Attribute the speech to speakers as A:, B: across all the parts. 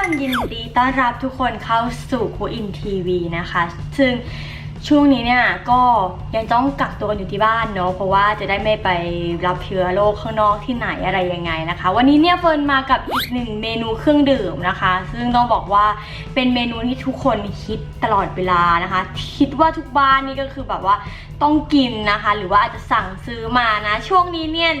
A: คนยินดีต้อนรับทุกคนเข้าสู่คูอินทีวีนะคะ ซึ่งช่วงนี้เนี่ยก็ยังต้องกักตัวกันอยู่ที่บ้านเนาะเพราะว่าจะได้ไม่ไปรับเชื้อโรคข้างนอกที่ไหนอะไรยังไงนะคะ วันนี้เนี่ยเฟิร์นมากับอีกหนึ่งเมนูเครื่องดื่มนะคะ ซึ่งต้องบอกว่าเป็นเมนูที่ทุกคนคิดตลอดเวลานะคะ คิดว่าทุกบ้านนี่ก็คือแบบว่า ต้องกินนะคะ หรือว่าอาจจะสั่งซื้อมานะ ช่วงนี้เนี่ย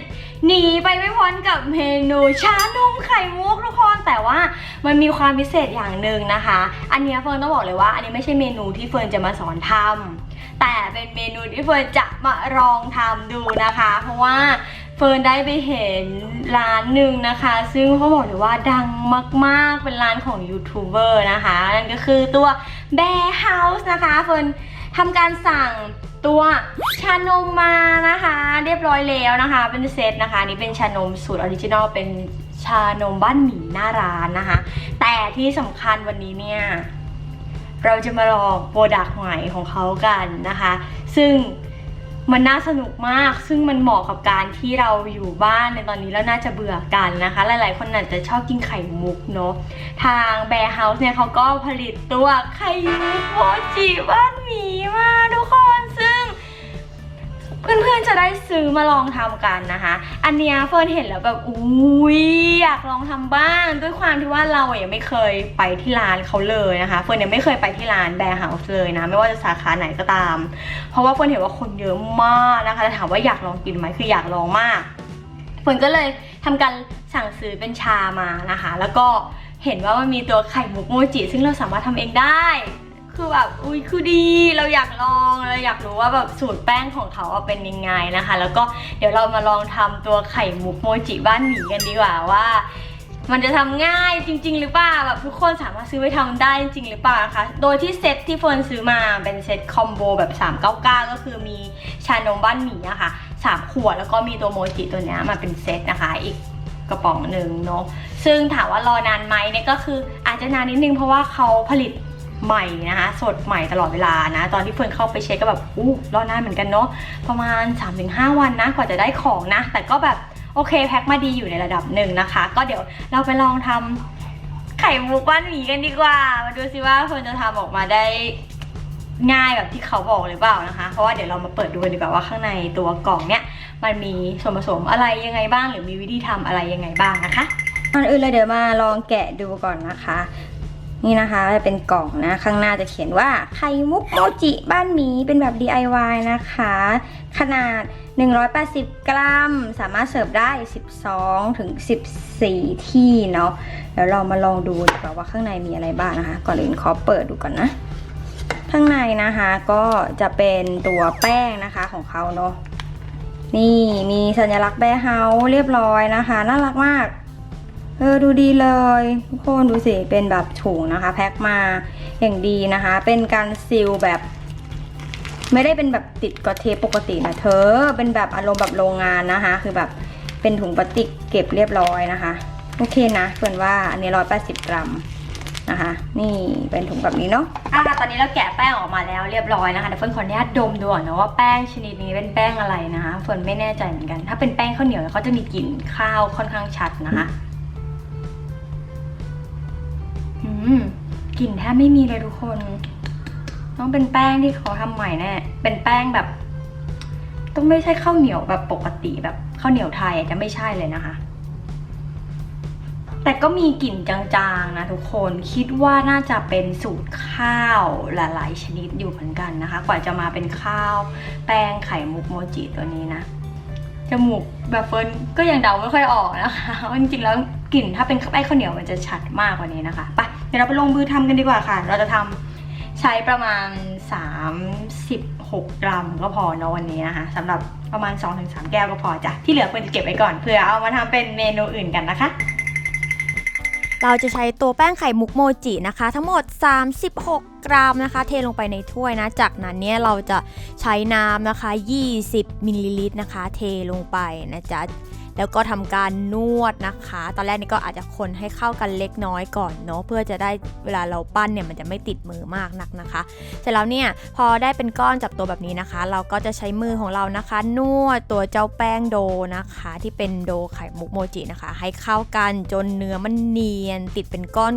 A: หนีไปไม่พ้นกับเมนูชานมไข่มุกทุกคนแต่ว่ามันมีความพิเศษอย่างหนึ่งนะคะ อันนี้เฟิร์นต้องบอกเลยว่า อันนี้ไม่ใช่เมนูที่เฟิร์นจะมาสอนทำแต่เป็นเมนูที่เฟิร์นจะมาลองทำดูนะคะ เพราะว่าเฟิร์นได้ไปเห็นร้านหนึ่งนะคะ ซึ่งเขาบอกเลยว่าดังมากๆเป็นร้านของยูทูบเบอร์นะคะ นั่นก็คือตัว Bear House นะคะ เฟิร์น ทำการสั่งตัวชานมมานะคะ เรียบร้อยแล้วนะคะ เป็นเซตนะคะนนี่เป็นชานมสูตรออริจินอลเป็นชานมบ้านหมีหน้าร้านนะคะ แต่ที่สำคัญวันนี้เนี่ย เราจะมาลองโปรดักต์ใหม่ของเขากันนะคะ ซึ่ง มันน่าสนุกมาก ซึ่งมันเหมาะกับการที่เราอยู่บ้านในตอนนี้แล้วน่าจะเบื่อกันนะคะ หลายๆ คนอาจจะชอบกินไข่มุกเนาะ ทางแบร์เฮาส์เนี่ยเขาก็ผลิตตัวไข่มุกโมจิบ้านหมีมาทุกคน เพื่อนๆจะได้ซื้อมาลองทำกันนะคะ อันเนี้ยเฟิร์นเห็นแล้วแบบอุ้ยอยากลองทำบ้าง ด้วยความที่ว่าเราอยังไม่เคยไปที่ร้านเขาเลยนะคะ เฟิร์นยังไม่เคยไปที่ร้านแบร์เฮาส์เลยนะ ไม่ว่าจะสาขาไหนก็ตาม เพราะว่าเฟิร์นเห็นว่าคนเยอะมากนะคะแต่ถามว่าอยากลองกินไหมคืออยากลองมาก เฟิร์นก็เลยทำการสั่งซื้อเป็นชามานะคะ แล้วก็เห็นว่ามันมีตัวไข่มุกโมจิซึ่งเราสามารถทำเองได้ คือแบบอุ้ยคือดีเราอยากลองเราอยากรู้ว่าแบบสูตรแป้งของเขาเป็นยังไงนะคะ แล้วก็เดี๋ยวเรามาลองทำตัวไข่มุกโมจิบ้านหมีกันดีกว่าว่า มันจะทำง่ายจริง ๆ หรือเปล่าแบบทุกคนสามารถซื้อไปทำได้จริงหรือเปล่านะคะโดยที่เซตที่เฟิร์นซื้อมาเป็นเซตคอมโบแบบ 399 ก็คือมีชานมบ้านหมีอะค่ะสามขวดแล้วก็มีตัวโมจิตัวนี้มาเป็นเซตนะคะอีกกระป๋องหนึ่งเนาะซึ่งถามว่ารอนานไหมเนี่ยก็คืออาจจะนานนิดนึงเพราะว่าเขาผลิต ใหม่นะคะสดใหม่ตลอดเวลานะ ตอนที่เฟิร์นเข้าไปเช็คก็แบบอู้รอนานเหมือนกันเนาะประมาณ 3-5 วันนะกว่าจะได้ของนะ แต่ก็แบบโอเคแพ็คมาดีอยู่ในระดับหนึ่งนะคะ ก็เดี๋ยวเราไปลองทำไข่มุกบ้านหมีกันดีกว่า มาดูซิว่าเฟิร์นจะทำออกมาได้ง่ายแบบที่เขาบอกหรือเปล่านะคะ เพราะว่าเดี๋ยวเรามาเปิดดูกันดีกว่าว่าข้างในตัวกล่องเนี้ยมันมีส่วนผสมอะไรยังไงบ้าง หรือมีวิธีทำอะไรยังไงบ้างนะคะก่อนอื่นเลยเดี๋ยวมาลองแกะดูก่อนนะคะ นี่นะคะจะเป็นกล่องนะ ข้างหน้าจะเขียนว่าไข่มุกโมจิบ้านหมีเป็นแบบ DIY นะคะ ขนาด 180 กรัม สามารถเสิร์ฟได้ 12 ถึง 14 ที่เนาะเดี๋ยวเรามาลองดูดีกว่าว่าข้างในมีอะไรบ้างนะคะ ก่อนอื่นขอเปิดดูก่อนนะ ข้างในนะคะก็จะเป็นตัวแป้งนะคะของเขาเนาะนี่มีสัญลักษณ์แบเฮาเรียบร้อยนะคะ น่ารักมาก เออดูดีเลยทุกคนดูสิเป็นแบบถุงนะคะ แพ็คมาอย่างดีนะคะ เป็นการซีลแบบ ไม่ได้เป็นแบบติดกอเทปปกตินะเธอ เป็นแบบอารมณ์แบบโรงงานนะคะ คือแบบเป็นถุงพลาสติกเก็บเรียบร้อยนะคะ โอเคนะเพื่อนว่าอันนี้ร้อยแปดสิบกรัมนะคะ นี่เป็นถุงแบบนี้เนาะอะตอนนี้เราแกะแป้งออกมาแล้วเรียบร้อยนะคะเดี๋ยวเฟิร์นขออนุญาตดมดูก่อนนะว่าแป้งชนิดนี้เป็นแป้งอะไรนะคะเฟิร์นไม่แน่ใจเหมือนกัน ถ้าเป็นแป้งข้าวเหนียวเขาจะมีกลิ่นข้าวค่อนข้างชัดนะคะ กลิ่นแทบไม่มีเลยทุกคน ต้องเป็นแป้งที่เขาทำใหม่แน่เป็นแป้งแบบ ต้องไม่ใช่ข้าวเหนียวแบบปกติแบบข้าวเหนียวไทยอาจจะไม่ใช่เลยนะคะ แต่ก็มีกลิ่นจางๆนะทุกคนคิดว่าน่าจะเป็นสูตรข้าวหลายๆชนิดอยู่เหมือนกันนะคะ กว่าจะมาเป็นข้าว แป้งไข่มุกโมจิตัวนี้นะ จมูกแบบเฟิร์นก็ยังเดาไม่ค่อยออกนะคะว่าจริงๆแล้วกลิ่นถ้าเป็นไอ้ข้าวเหนียวมันจะชัดมากกว่านี้นะคะไปเดี๋ยวเราไปลงมือทำกันดีกว่าค่ะ เราจะทำใช้ประมาณ 36 กรัมก็พอเนอะวันนี้นะคะสำหรับประมาณ 2-3 แก้วก็พอจ้ะที่เหลือเฟิร์นจะเก็บไว้ก่อนเพื่อเอามาทำเป็นเมนูอื่นกันนะคะ
B: เราจะใช้ตัวแป้งไข่มุกโมจินะคะ ทั้งหมด 36 กรัมนะคะ เทลงไปในถ้วยนะ จากนั้นเนี่ยเราจะใช้น้ำนะคะ 20มิลลิลิตรนะคะ เทลงไปนะจ๊ะ แล้วก็ทำการนวดนะคะ ตอนแรกนี่ก็อาจจะคนให้เข้ากันเล็กน้อยก่อนเนาะเพื่อจะได้เวลาเราปั้นเนี่ยมันจะไม่ติดมือมากนักนะคะ เสร็จแล้วเนี่ยพอได้เป็นก้อนจับตัวแบบนี้นะคะ เราก็จะใช้มือของเรานะคะ นวดตัวเจ้าแป้งโดนะคะ ที่เป็นโดไข่มุกโมจินะคะ ให้เข้ากันจนเนื้อมันเนียนติดเป็นก้อน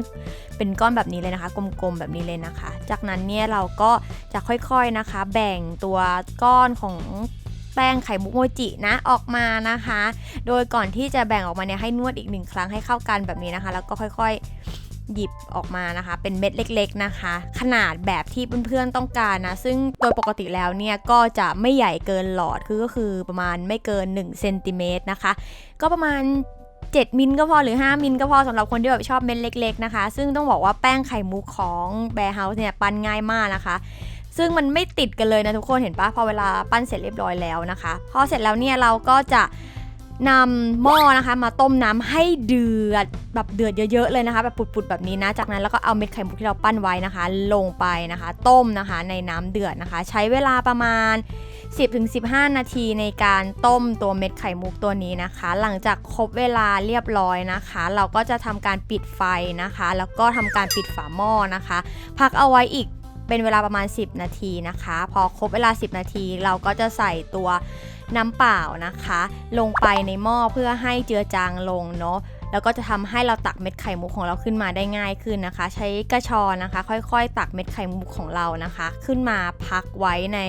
B: เป็นก้อนแบบนี้เลยนะคะ กลมๆแบบนี้เลยนะคะ จากนั้นเนี่ยเราก็จะค่อยๆนะคะ แบ่งตัวก้อนของ แป้งไข่มุกโมจินะออกมานะคะ โดยก่อนที่จะแบ่งออกมาเนี่ยให้นวดอีกหนึ่งครั้งให้เข้ากันแบบนี้นะคะ แล้วก็ค่อยๆหยิบออกมานะคะ เป็นเม็ดเล็ก ๆนะคะ ขนาดแบบที่เพื่อนๆต้องการนะ ซึ่งโดยปกติแล้วเนี่ยก็จะไม่ใหญ่เกินหลอดคือก็คือประมาณไม่เกิน1เซนติเมตรนะคะ ก็ประมาณ7มิลก็พอหรือ 5มิลก็พอสำหรับคนที่แบบชอบเม็ดเล็ก ๆ นะคะ ซึ่งต้องบอกว่าแป้งไข่มุกของแบร์เฮาส์เนี่ยปั้นง่ายมากนะคะ ซึ่งมันไม่ติดกันเลยนะทุกคนเห็นปะพอเวลาปั้นเสร็จเรียบร้อยแล้วนะคะพอเสร็จแล้วเนี่ยเราก็จะนำหม้อนะคะมาต้มน้ำให้เดือดแบบเดือดเยอะ ๆ เลยนะคะแบบปุดๆแบบนี้นะ จากนั้นแล้วก็เอาเม็ดไข่มุกที่เราปั้นไว้นะคะ ลงไปนะคะ ต้มนะคะในน้ำเดือดนะคะ ใช้เวลาประมาณ 10-15 นาทีในการต้มตัวเม็ดไข่มุกตัวนี้นะคะ หลังจากครบเวลาเรียบร้อยนะคะ เราก็จะทำการปิดไฟนะคะ แล้วก็ทำการปิดฝาหม้อนะคะ พักเอาไว้อีก เป็นเวลาประมาณ 10 นาทีนะคะ พอครบเวลา 10 นาทีเราก็จะใส่ตัวน้ำเปล่านะคะ ลงไปในหม้อเพื่อให้เจือจางลงเนาะแล้วก็จะทำให้เราตักเม็ดไข่มุกของเราขึ้นมาได้ง่ายขึ้นนะคะ ใช้กระชอนนะคะ ค่อยๆ ตักเม็ดไข่มุกของเรานะคะ ขึ้นมาพักไว้ใน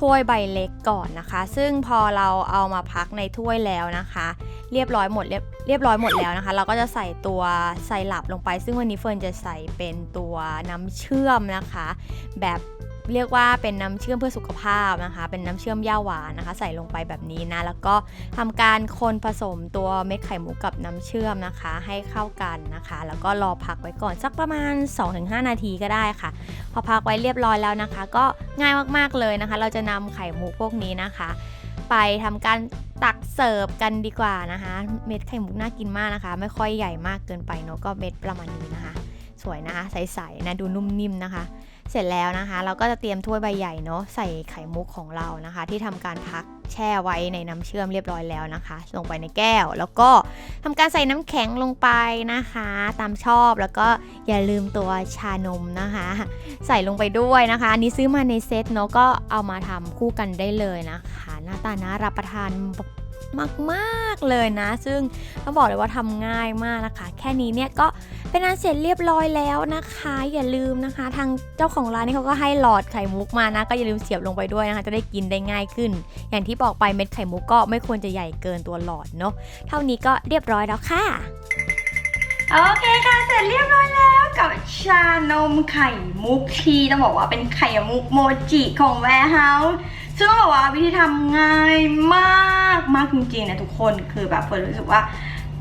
B: ถ้วยใบเล็กก่อนนะคะ ซึ่งพอเราเอามาพักในถ้วยแล้วนะคะ เรียบร้อยหมดเรียบเรียบร้อยหมดแล้วนะคะ เราก็จะใส่ตัวไซรัปลงไป ซึ่งวันนี้เฟิร์นจะใส่เป็นตัวน้ำเชื่อมนะคะ แบบ เรียกว่าเป็นน้ำเชื่อมเพื่อสุขภาพนะคะ เป็นน้ำเชื่อมย่าหวานนะคะ ใส่ลงไปแบบนี้นะ แล้วก็ทำการคนผสมตัวเม็ดไข่มุกกับน้ำเชื่อมนะคะ ให้เข้ากันนะคะ แล้วก็รอพักไว้ก่อนสักประมาณ 2-5 นาทีก็ได้ค่ะ พอพักไว้เรียบร้อยแล้วนะคะ ก็ง่ายมากๆเลยนะคะ เราจะนำไข่มุกพวกนี้นะคะ ไปทำการตักเสิร์ฟกันดีกว่านะคะ เม็ดไข่มุกน่ากินมากนะคะ ไม่ค่อยใหญ่มากเกินไปเนอะก็เม็ดประมาณนี้นะคะ สวยนะคะใสๆนะดูนุ่มนิ่มนะคะ เสร็จแล้วนะคะ เราก็จะเตรียมถ้วยใบใหญ่เนาะใส่ไข่มุกของเรานะคะ ที่ทำการพักแช่ไว้ในน้ำเชื่อมเรียบร้อยแล้วนะคะ ลงไปในแก้ว แล้วก็ทำการใส่น้ำแข็งลงไปนะคะ ตามชอบแล้วก็อย่าลืมตัวชานมนะคะ ใส่ลงไปด้วยนะคะอันนี้ซื้อมาในเซตเนาะก็เอามาทำคู่กันได้เลยนะคะ หน้าตาน่ารับประทาน มากๆเลยนะ ซึ่งต้องบอกเลยว่าทำง่ายมากนะคะ แค่นี้เนี่ยก็เป็นอันเสร็จเรียบร้อยแล้วนะคะ อย่าลืมนะคะ ทางเจ้าของร้านนี่เขาก็ให้หลอดไข่มุกมานะ ก็อย่าลืมเสียบลงไปด้วยนะคะ จะได้กินได้ง่ายขึ้น อย่างที่บอกไปเม็ดไข่มุกก็ไม่ควรจะใหญ่เกินตัวหลอดเนาะเท่านี้ก็เรียบร้อยแล้วค่ะ
A: โอเคค่ะ เสร็จเรียบร้อยแล้วกับชานมไข่มุกที่ต้องบอกว่าเป็นไข่มุกโมจิของแวร์เฮาส์ ซึ่งแบบอกว่าวิธีทำง่ายมากมากจริงๆนะทุกคนคือแบบเฟิร์นรู้สึกว่า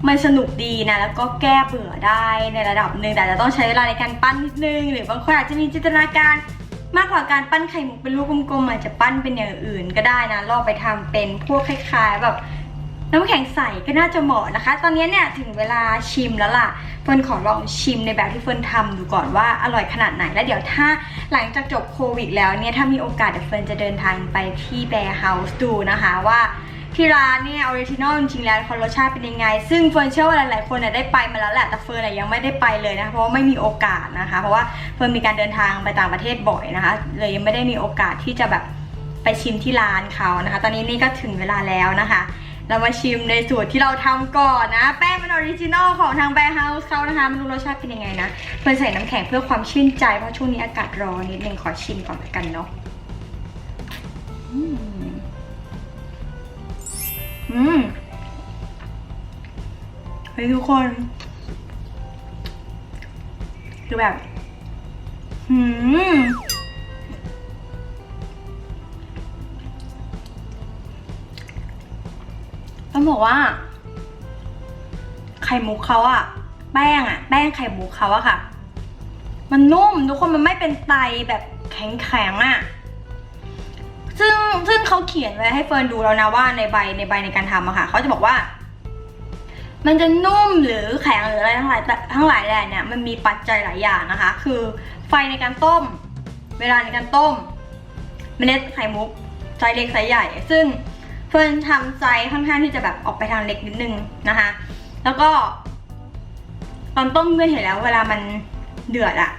A: มันสนุกดีนะ แล้วก็แก้เบื่อได้ในระดับหนึ่งแต่จะต้องใช้เวลาในการปั้นนิดนึง หรือบางคนอาจจะมีจินตนาการมากกว่าการปั้นไข่มุกเป็นลูกกลมๆอาจจะปั้นเป็นอย่างอื่นก็ได้นะลองไปทำเป็นพวกคล้ายๆแบบ น้ำแข็งใสก็น่าจะเหมาะนะคะ ตอนนี้เนี่ยถึงเวลาชิมแล้วล่ะ เฟิร์นขอลองชิมในแบบที่เฟิร์นทำดูก่อนว่าอร่อยขนาดไหน แล้วเดี๋ยวถ้าหลังจากจบโควิดแล้วเนี่ยถ้ามีโอกาสเดี๋ยวเฟิร์นจะเดินทางไปที่แบร์เฮาส์ดูนะคะว่าที่ร้านเนี่ยออริจินอลจริงๆแล้วเขารสชาติเป็นยังไง ซึ่งเฟิร์นเชื่อว่าหลายๆคนน่ะได้ไปมาแล้วแหละแต่เฟิร์นน่ะยังไม่ได้ไปเลยนะคะเพราะว่าไม่มีโอกาสนะคะ เพราะว่าเฟิร์นมีการเดินทางไปต่างประเทศบ่อยนะคะ เลยยังไม่ได้มีโอกาสที่จะแบบไปชิมที่ร้านเขานะคะ ตอนนี้นี่ก็ถึงเวลาแล้วนะคะ เรามาชิมในสูตรที่เราทำก่อนนะ แป้งเป็นออริจินอลของทางแบร์เฮาส์เขานะคะไมันรู้รสชาติเป็นยังไงนะ เพื่อนใส่น้ำแข็งเพื่อความชื่นใจ เพราะช่วงนี้อากาศร้อนนิดนึงขอชิมก่อนละกันเนาะอืมอืมเฮ้ยทุกคนคือแบบหืม บอกว่า ไข่มุกเขาอะแป้งอะแป้งไข่มุกเขาอะค่ะ มันนุ่มทุกคนมันไม่เป็นไตแบบแข็งๆอะซึ่งซึ่งเขาเขียนไว้ให้เฟิร์นดูแล้วนะว่าในใบในใบในการทำอะค่ะเขาจะบอกว่า มันจะนุ่มหรือแข็งหรืออะไรทั้งหลายทั้งหลายแหล่เนี่ยมันมีปัจจัยหลายอย่างนะคะ คือไฟในการต้ม เวลาในการต้ม เมล็ดไข่มุกไซส์เล็กไซส์ใหญ่ ซึ่ง เฟิร์นทำไซส์ค่อนข้างที่จะแบบออกไปทางเล็กนิดนึงนะคะ แล้วก็ ตอนต้มเพื่อนเห็นแล้ว เวลามันเดือดอะ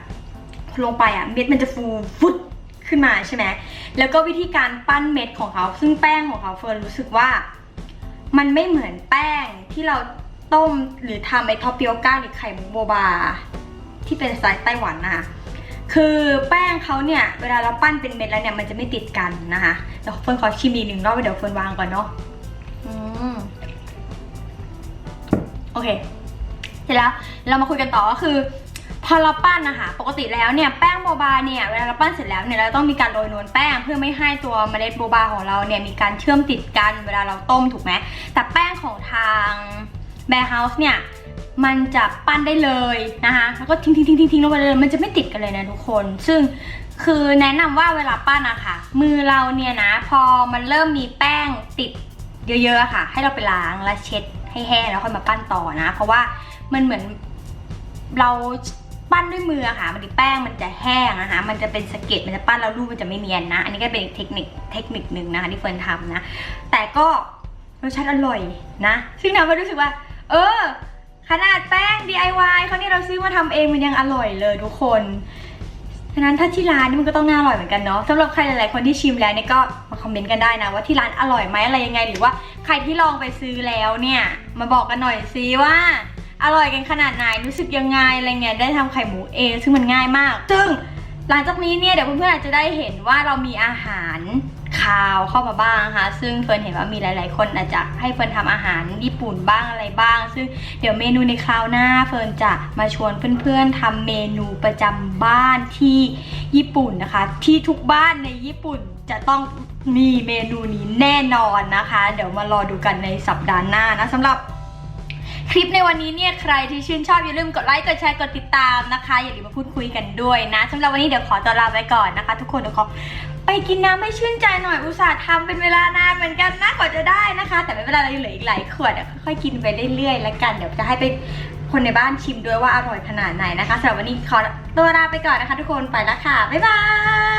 A: ลงไปอะเม็ดมันจะฟูฟุดขึ้นมาใช่ไหมแล้วก็วิธีการปั้นเม็ดของเขา ซึ่งแป้งของเขาเฟิร์นรู้สึกว่า มันไม่เหมือนแป้งที่เราต้มหรือทำไอท็อปเปียวก้าหรือไข่มุกโบบา ที่เป็นสไตล์ไต้หวันนะคะ คือแป้งเขาเนี่ยเวลาเราปั้นเป็นเม็ดแล้วเนี่ยมันจะไม่ติดกันนะคะเดี๋ยวเฟิร์นขอชิมอีกหนึ่งรอบเดี๋ยวเฟิร์นวางก่อนเนาะอืมโอเค เสร็จแล้วเรามาคุยกันต่อก็คือ พอเราปั้นนะคะปกติแล้วเนี่ยแป้งโบบาเนี่ยเวลาเราปั้นเสร็จแล้วเนี่ยเราต้องมีการโรยนวลแป้งเพื่อไม่ให้ตัวเมล็ดโบบาของเราเนี่ยมีการเชื่อมติดกันเวลาเราต้มถูกไหมแต่แป้งของทางแบร์เฮาส์เนี่ย มันจะปั้นได้เลยนะคะแล้วก็ทิ้งทิ้งทิ้งทิ้งทิ้งลงไปเลยมันจะไม่ติดกันเลยนะทุกคน ซึ่งคือแนะนำว่าเวลาปั้นอะค่ะ มือเราเนี่ยนะ พอมันเริ่มมีแป้งติดเยอะๆค่ะ ให้เราไปล้างแล้วเช็ดให้แห้งแล้วค่อยมาปั้นต่อนะ เพราะว่ามันเหมือนเราปั้นด้วยมือค่ะมันแป้งมันจะแห้งนะคะ มันจะเป็นสะเก็ดมันจะปั้นแล้วรูปมันจะไม่เนียนนะ อันนี้ก็เป็นอีกเทคนิคเทคนิคหนึ่งนะคะที่เฟิร์นทำนะ แต่ก็รสชาติอร่อยนะ ซึ่งทำให้รู้สึกว่า เออ ขนาดแป้ง DIY เขาเนี่ยเราซื้อมาทำเองมันยังอร่อยเลยทุกคนฉะนั้นถ้าที่ร้านนี่มันก็ต้องน่าอร่อยเหมือนกันเนาะสำหรับใครหลายๆคนที่ชิมแล้วเนี่ยก็มาคอมเมนต์กันได้นะ ว่าที่ร้านอร่อยไหมอะไรยังไง หรือว่าใครที่ลองไปซื้อแล้วเนี่ยมาบอกกันหน่อยซิว่าอร่อยกันขนาดไหนรู้สึกยังไงอะไรเงี้ยได้ทำไข่หมูเอง ซึ่งมันง่ายมาก ซึ่งหลังจากนี้เนี่ยเดี๋ยวเพื่อนๆอาจจะได้เห็นว่าเรามีอาหาร คาวเข้ามาบ้างนะคะ ซึ่งเฟิร์นเห็นว่ามีหลาย ๆ คนอาจจะให้เฟิร์นทำอาหารญี่ปุ่นบ้างอะไรบ้าง ซึ่งเดี๋ยวเมนูในคราวหน้าเฟิร์นจะมาชวนเพื่อน ๆทำเมนูประจำบ้านที่ญี่ปุ่นนะคะ ที่ทุกบ้านในญี่ปุ่นจะต้องมีเมนูนี้แน่นอนนะคะ เดี๋ยวมารอดูกันในสัปดาห์หน้านะสำหรับคลิปในวันนี้เนี่ยใครที่ชื่นชอบอย่าลืมกดไลค์กดแชร์กดติดตามนะคะ อย่าลืมมาพูดคุยกันด้วยนะสำหรับวันนี้เดี๋ยวขอตัวลาไปก่อนนะคะ ทุกคนเดี๋ยวขอ ไปกินน้ำให้ชื่นใจหน่อยอุตส่าห์ทำเป็นเวลานานเหมือนกันนะกว่าจะได้นะคะ แต่ไม่เป็นไรเรายังเหลืออีกหลายขวดเดี๋ยวค่อยๆกินไปเรื่อยๆแล้วกันเดี๋ยวจะให้ไปคนในบ้านชิมด้วยว่าอร่อยขนาดไหนนะคะสำหรับวันนี้ขอตัวลาไปก่อนนะคะ ทุกคนไปแล้วค่ะบ๊ายบาย